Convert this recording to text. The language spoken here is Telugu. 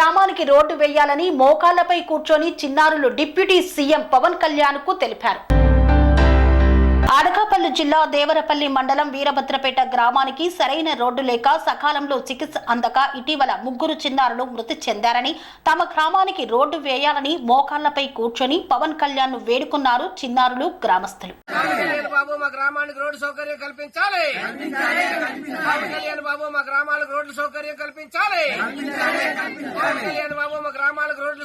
గ్రామానికి రోడ్డు వేయాలని మోకాళ్ళపై కూర్చొని చిన్నారులు డిప్యూటీ సీఎం పవన్ కళ్యాణ్కు తెలిపారు. అనకాపల్లి జిల్లా దేవరపల్లి మండలం వీరభద్రపేట గ్రామానికి సరైన రోడ్డు లేక సకాలంలో చికిత్స అందక ఇటీవల ముగ్గురు చిన్నారులు మృతి చెందారని తమ గ్రామానికి రోడ్డు వేయాలని మోకాళ్ళపై కూర్చొని పవన్ కళ్యాణ్ను వేడుకున్నారు చిన్నారులు గ్రామస్తులు. కళ్యాణ్ బాబు మా గ్రామానికి రోడ్డు సౌకర్యం కల్పించాలి. పవన్ కళ్యాణ్ బాబు మా గ్రామాలకు రోడ్డు సౌకర్యం కల్పించాలి పవన్ కళ్యాణ్ బాబు మా గ్రామాలకు రోడ్డు